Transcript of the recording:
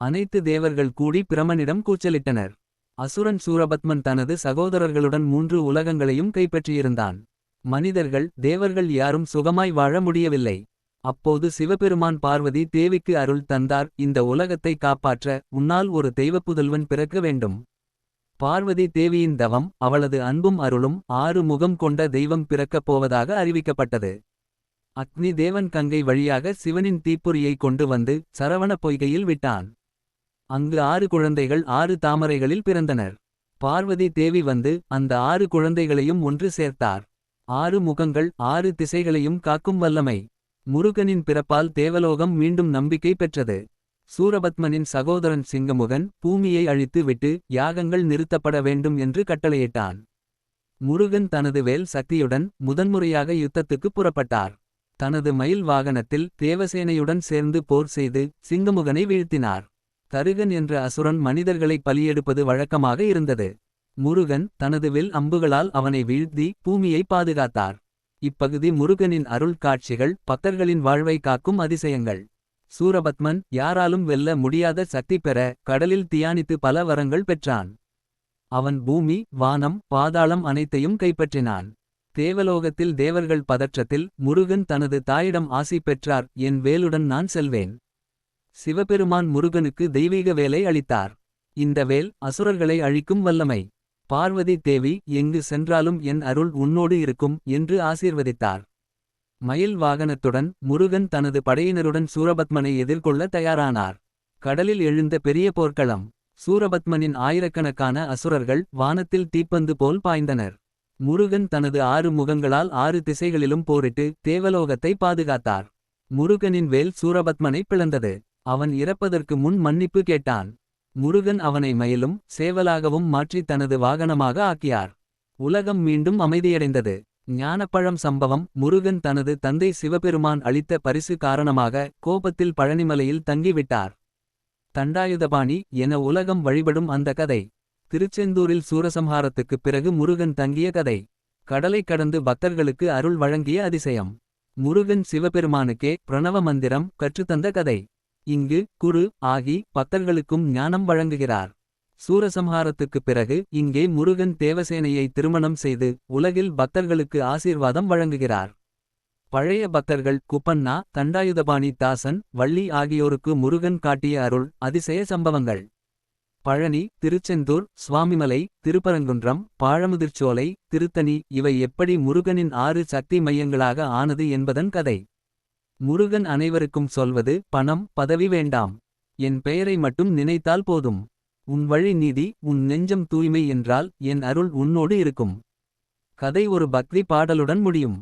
அனைத்து தேவர்கள் கூடி பிரமனிடம் கூச்சலிட்டனர். அசுரன் சூரபத்மன் தனது சகோதரர்களுடன் மூன்று உலகங்களையும் கைப்பற்றியிருந்தான். மனிதர்கள் தேவர்கள் யாரும் சுகமாய் வாழ முடியவில்லை. அப்போது சிவபெருமான் பார்வதி தேவிக்கு அருள் தந்தார் இந்த உலகத்தை காப்பாற்ற உன்னால் ஒரு தெய்வப்புதல்வன் பிறக்க வேண்டும். பார்வதி தேவியின் தவம் அவளது அன்பும் அருளும் ஆறு முகம் கொண்ட தெய்வம் பிறக்கப் போவதாக அறிவிக்கப்பட்டது. அக்னி தேவன் கங்கை வழியாக சிவனின் தீப்பொறியை கொண்டு வந்து சரவண பொய்கையில் விட்டான். அங்கு ஆறு குழந்தைகள் ஆறு தாமரைகளில் பிறந்தனர். பார்வதி தேவி வந்து அந்த ஆறு குழந்தைகளையும் ஒன்று சேர்த்தார். ஆறு முகங்கள் ஆறு திசைகளையும் காக்கும் வல்லமை. முருகனின் பிறப்பால் தேவலோகம் மீண்டும் நம்பிக்கை பெற்றது. சூரபத்மனின் சகோதரன் சிங்கமுகன் பூமியை அழித்து விட்டு யாகங்கள் நிறுத்தப்பட வேண்டும் என்று கட்டளையிட்டான். முருகன் தனது வேல் சக்தியுடன் முதன்முறையாக யுத்தத்துக்கு புறப்பட்டார். தனது மயில் வாகனத்தில் தேவசேனையுடன் சேர்ந்து போர் செய்து சிங்கமுகனை வீழ்த்தினார். தருகன் என்ற அசுரன் மனிதர்களை பலியெடுப்பது வழக்கமாக இருந்தது. முருகன் தனது வில் அம்புகளால் அவனை வீழ்த்தி பூமியை பாதுகாத்தார். இப்பகுதி முருகனின் அருள் காட்சிகள் பக்தர்களின் வாழ்வை காக்கும் அதிசயங்கள். சூரபத்மன் யாராலும் வெல்ல முடியாத சக்தி பெற கடலில் தியானித்து பல வரங்கள் பெற்றான். அவன் பூமி வானம் பாதாளம் அனைத்தையும் கைப்பற்றினான். தேவலோகத்தில் தேவர்கள் பதற்றத்தில் முருகன் தனது தாயிடம் ஆசி பெற்றார் என் வேலுடன் நான் செல்வேன். சிவபெருமான் முருகனுக்கு தெய்வீக வேலை அளித்தார். இந்த வேல் அசுரர்களை அழிக்கும் வல்லமை. பார்வதி தேவி எங்கு சென்றாலும் என் அருள் உன்னோடு இருக்கும் என்று ஆசீர்வதித்தார். மயில் வாகனத்துடன் முருகன் தனது படையினருடன் சூரபத்மனை எதிர்கொள்ள தயாரானார். கடலில் எழுந்த பெரிய போர்க்களம். சூரபத்மனின் ஆயிரக்கணக்கான அசுரர்கள் வானத்தில் தீப்பந்து போல் பாய்ந்தனர். முருகன் தனது ஆறு முகங்களால் ஆறு திசைகளிலும் போரிட்டு தேவலோகத்தை பாதுகாத்தார். முருகனின் வேல் சூரபத்மனை பிளந்தது. அவன் இறப்பதற்கு முன் மன்னிப்பு கேட்டான். முருகன் அவனை மயிலும் சேவலாகவும் மாற்றி தனது வாகனமாக ஆக்கியார். உலகம் மீண்டும் அமைதியடைந்தது. ஞானப்பழம் சம்பவம் முருகன் தனது தந்தை சிவபெருமான் அளித்த பரிசு காரணமாக கோபத்தில் பழனிமலையில் தங்கிவிட்டார். தண்டாயுதபாணி என உலகம் வழிபடும் அந்த கதை. திருச்செந்தூரில் சூரசம்ஹாரத்துக்குப் பிறகு முருகன் தங்கிய கதை. கடலைக் கடந்து பக்தர்களுக்கு அருள் வழங்கிய அதிசயம். முருகன் சிவபெருமானுக்கே பிரணவ மந்திரம் கற்றுத்தந்த கதை. இங்கு குரு ஆகி பக்தர்களுக்கும் ஞானம் வழங்குகிறார். சூரசம்ஹாரத்துக்குப் பிறகு இங்கே முருகன் தேவசேனையை திருமணம் செய்து உலகில் பக்தர்களுக்கு ஆசீர்வாதம் வழங்குகிறார். பழைய பக்தர்கள் குப்பண்ணா தண்டாயுதபாணி தாசன் வள்ளி ஆகியோருக்கு முருகன் காட்டிய அருள் அதிசய சம்பவங்கள். பழனி திருச்செந்தூர் சுவாமிமலை திருப்பரங்குன்றம் பாழமுதிர்ச்சோலை திருத்தணி இவை எப்படி முருகனின் ஆறு சக்தி மையங்களாக ஆனது என்பதன் கதை. முருகன் அனைவருக்கும் சொல்வது பணம் பதவி வேண்டாம். என் பெயரை மட்டும் நினைத்தால் போதும். உன் வழி நீதி உன் நெஞ்சம் தூய்மை என்றால் என் அருள் உன்னோடு இருக்கும். கதை ஒரு பக்தி பாடலுடன் முடியும்.